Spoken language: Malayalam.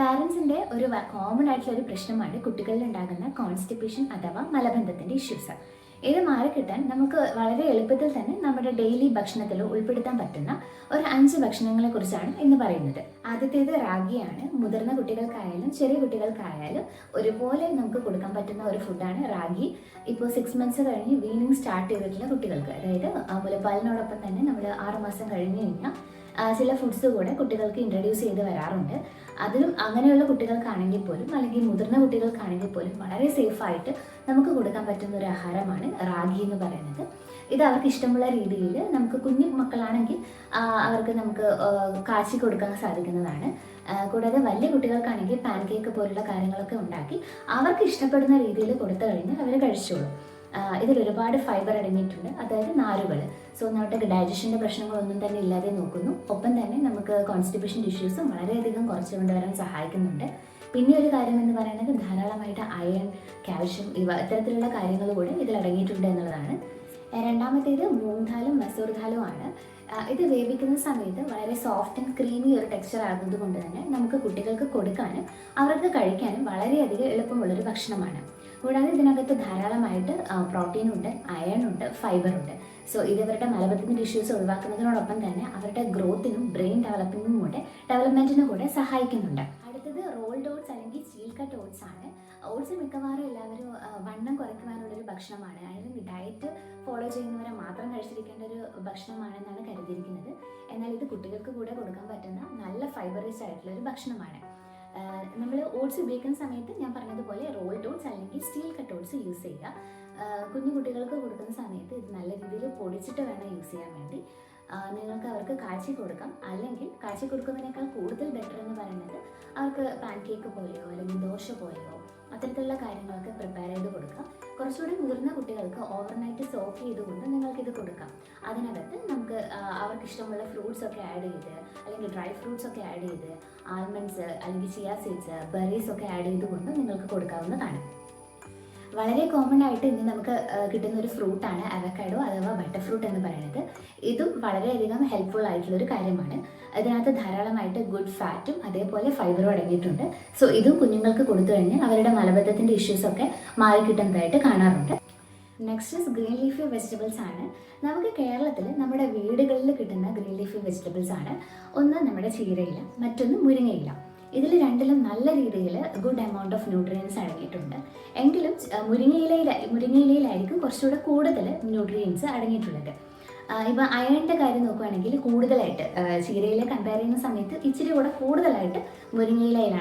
പാരൻസിന്റെ ഒരു കോമൺ ആയിട്ടുള്ള ഒരു പ്രശ്നമാണ് കുട്ടികളിൽ ഉണ്ടാകുന്ന കോൺസ്റ്റിപ്പേഷൻ അഥവാ മലബന്ധത്തിന്റെ ഇഷ്യൂസ് ഇത് മാറിക്കിട്ടാൻ നമുക്ക് വളരെ എളുപ്പത്തിൽ തന്നെ നമ്മുടെ ഡെയിലി ഭക്ഷണത്തിൽ ഉൾപ്പെടുത്താൻ പറ്റുന്ന ഒരു അഞ്ച് ഭക്ഷണങ്ങളെ കുറിച്ചാണ് ഇന്ന് പറയുന്നത്. ആദ്യത്തേത് റാഗിയാണ്. മുതിർന്ന കുട്ടികൾക്കായാലും ചെറിയ കുട്ടികൾക്കായാലും ഒരുപോലെ നമുക്ക് കൊടുക്കാൻ പറ്റുന്ന ഒരു ഫുഡാണ് റാഗി. ഇപ്പോൾ സിക്സ് മന്ത്സ് കഴിഞ്ഞ് വീനിങ് സ്റ്റാർട്ട് ചെയ്തിട്ടുള്ള കുട്ടികൾക്ക്. അതായത് മുലപ്പാലിനോടൊപ്പം തന്നെ നമ്മൾ ആറ് മാസം കഴിഞ്ഞ് കഴിഞ്ഞാൽ ചില ഫുഡ്സ് കൂടെ കുട്ടികൾക്ക് ഇൻട്രൊഡ്യൂസ് ചെയ്ത് വരാറുണ്ട്. അതിലും അങ്ങനെയുള്ള കുട്ടികൾക്കാണെങ്കിൽ പോലും അല്ലെങ്കിൽ മുതിർന്ന കുട്ടികൾക്കാണെങ്കിൽ പോലും വളരെ സേഫായിട്ട് നമുക്ക് കൊടുക്കാൻ പറ്റുന്ന ഒരു ആഹാരമാണ് റാഗി എന്ന് പറയുന്നത്. ഇത് അവർക്ക് ഇഷ്ടമുള്ള രീതിയിൽ നമുക്ക് കുഞ്ഞു മക്കളാണെങ്കിൽ അവർക്ക് നമുക്ക് കാശി കൊടുക്കാൻ സാധിക്കുന്നതാണ്. കൂടാതെ വലിയ കുട്ടികൾക്കാണെങ്കിൽ പാൻ കേക്ക് പോലുള്ള കാര്യങ്ങളൊക്കെ ഉണ്ടാക്കി അവർക്ക് ഇഷ്ടപ്പെടുന്ന രീതിയിൽ കൊടുത്തു കഴിഞ്ഞാൽ അവർ കഴിച്ചോളും. ഇതിൽ ഒരുപാട് ഫൈബർ അടങ്ങിയിട്ടുണ്ട്. അതായത് നാരുകൾ. സോ നമ്മുടെ ഡൈജഷന്റെ പ്രശ്നങ്ങളൊന്നും തന്നെ ഇല്ലാതെ നോക്കുന്നു. ഒപ്പം തന്നെ നമുക്ക് കോൺസ്റ്റിപ്പേഷൻ ഇഷ്യൂസും വളരെയധികം കുറച്ച് കൊണ്ടുവരാൻ സഹായിക്കുന്നുണ്ട്. പിന്നെ ഒരു കാര്യം എന്ന് പറയുന്നത് ധാരാളമായിട്ട് അയൺ കാൽഷ്യം ഇവ ഇത്തരത്തിലുള്ള കാര്യങ്ങൾ കൂടി ഇതിൽ അടങ്ങിയിട്ടുണ്ട് എന്നുള്ളതാണ്. രണ്ടാമത്തേത് മൂന്നാലും മസൂർ ധാലും ആണ് ഇത് വേവിക്കുന്ന സമയത്ത് വളരെ സോഫ്റ്റ് ആൻഡ് ക്രീമി ഒരു ടെക്സ്ചർ ആകുന്നത് കൊണ്ട് തന്നെ നമുക്ക് കുട്ടികൾക്ക് കൊടുക്കാനും അവർക്ക് കഴിക്കാനും വളരെയധികം എളുപ്പമുള്ളൊരു ഭക്ഷണമാണ്. കൂടാതെ ഇതിനകത്ത് ധാരാളമായിട്ട് പ്രോട്ടീൻ ഉണ്ട് അയൺ ഉണ്ട് ഫൈബർ ഉണ്ട്. സോ ഇത് അവരുടെ മലബന്ധത്തിന്റെ ഇഷ്യൂസ് ഒഴിവാക്കുന്നതിനോടൊപ്പം തന്നെ അവരുടെ ഗ്രോത്തിനും ബ്രെയിൻ ഡെവലപ്പിങ്ങിനും കൂടെ ഡെവലപ്മെന്റിനും കൂടെ സഹായിക്കുന്നുണ്ട്. അടുത്തത് റോൾഡ് ഓട്സ് അല്ലെങ്കിൽ സ്റ്റീൽ കട്ട് ഓട്സ് ആണ്. ഓട്സ് മിക്കവാറും എല്ലാവരും വണ്ണം കുറയ്ക്കുവാനുള്ളൊരു ഭക്ഷണമാണ്. ഡയറ്റ് ഫോളോ ചെയ്യുന്നവരെ മാത്രം കഴിച്ചിരിക്കേണ്ട ഒരു ഭക്ഷണമാണെന്നാണ് കരുതിയിരിക്കുന്നത്. എന്നാൽ ഇത് കുട്ടികൾക്ക് കൂടെ കൊടുക്കാൻ പറ്റുന്ന നല്ല ഫൈബർ റിച്ച് ആയിട്ടുള്ള ഒരു ഭക്ഷണമാണ് നമ്മൾ ഓട്സ് ഉപയോഗിക്കുന്ന സമയത്ത് ഞാൻ പറഞ്ഞതുപോലെ റോൾഡ് ഓട്സ് അല്ലെങ്കിൽ സ്റ്റീൽ കട്ട് ഓട്സ് യൂസ് ചെയ്യുക. കുഞ്ഞു കുട്ടികൾക്ക് കൊടുക്കുന്ന സമയത്ത് ഇത് നല്ല രീതിയിൽ പൊടിച്ചിട്ട് വേണം യൂസ് ചെയ്യാൻ വേണ്ടി. നിങ്ങൾക്ക് അവർക്ക് കാച്ചി കൊടുക്കാം. അല്ലെങ്കിൽ കാച്ചി കൊടുക്കുന്നതിനേക്കാൾ കൂടുതൽ ബെറ്റർ എന്ന് പറയുന്നത് അവർക്ക് പാൻ കേക്ക് പോലെയോ അല്ലെങ്കിൽ ദോശ പോലെയോ അത്തരത്തിലുള്ള കാര്യങ്ങളൊക്കെ പ്രിപ്പയർ കുറച്ചുകൂടി മുതിർന്ന കുട്ടികൾക്ക് ഓവർനൈറ്റ് സോക്ക് ചെയ്തുകൊണ്ട് നിങ്ങൾക്ക് ഇത് കൊടുക്കാം. അതിനകത്ത് നമുക്ക് അവർക്ക് ഇഷ്ടമുള്ള ഫ്രൂട്ട്സ് ഒക്കെ ആഡ് ചെയ്ത് അല്ലെങ്കിൽ ഡ്രൈ ഫ്രൂട്ട്സ് ഒക്കെ ആഡ് ചെയ്ത് ആൽമണ്ട്സ് അല്ലെങ്കിൽ ചിയ സീഡ്സ് ബെറീസ് ഒക്കെ ആഡ് ചെയ്തുകൊണ്ട് നിങ്ങൾക്ക് കൊടുക്കാവുന്നതാണ്. വളരെ കോമൺ ആയിട്ട് ഇന്ന് നമുക്ക് കിട്ടുന്ന ഒരു ഫ്രൂട്ടാണ് അവക്കാഡോ അഥവാ ബട്ടർ ഫ്രൂട്ട് എന്ന് പറയുന്നത്. ഇതും വളരെയധികം ഹെൽപ്ഫുൾ ആയിട്ടുള്ള ഒരു കാര്യമാണ്. അതിനകത്ത് ധാരാളമായിട്ട് ഗുഡ് ഫാറ്റും അതേപോലെ ഫൈബറും അടങ്ങിയിട്ടുണ്ട്. സോ ഇതും കുഞ്ഞുങ്ങൾക്ക് കൊടുത്തു കഴിഞ്ഞാൽ അവരുടെ മലബന്ധത്തിന്റെ ഇഷ്യൂസൊക്കെ മാറിക്കിട്ടുന്നതായിട്ട് കാണാറുണ്ട്. Next is green leafy vegetables ആണ്. നമുക്ക് കേരളത്തിൽ നമ്മുടെ വീടുകളിൽ കിട്ടുന്ന ഗ്രീൻ ലീഫി വെജിറ്റബിൾസ് ആണ്. ഒന്ന് നമ്മുടെ ചീരയില മറ്റൊന്ന് മുരിങ്ങയില. ഇതിൽ രണ്ടിലും നല്ല രീതിയിൽ ഗുഡ് എമൗണ്ട് ഓഫ് ന്യൂട്രിയൻസ് അടങ്ങിയിട്ടുണ്ട്. എങ്കിലും മുരിങ്ങയിലയിൽ മുരിങ്ങയിലയിലായിരിക്കും കുറച്ചുകൂടെ കൂടുതൽ ന്യൂട്രിയൻസ് അടങ്ങിയിട്ടുള്ളത്. ഇപ്പം അയണിന്റെ കാര്യം നോക്കുകയാണെങ്കിൽ കൂടുതലായിട്ട് ചീരയിലെ കമ്പയർ ചെയ്യുന്ന സമയത്ത് ഇച്ചിരി കൂടെ കൂടുതലായിട്ട് മുരിങ്ങയിലയിലാണ്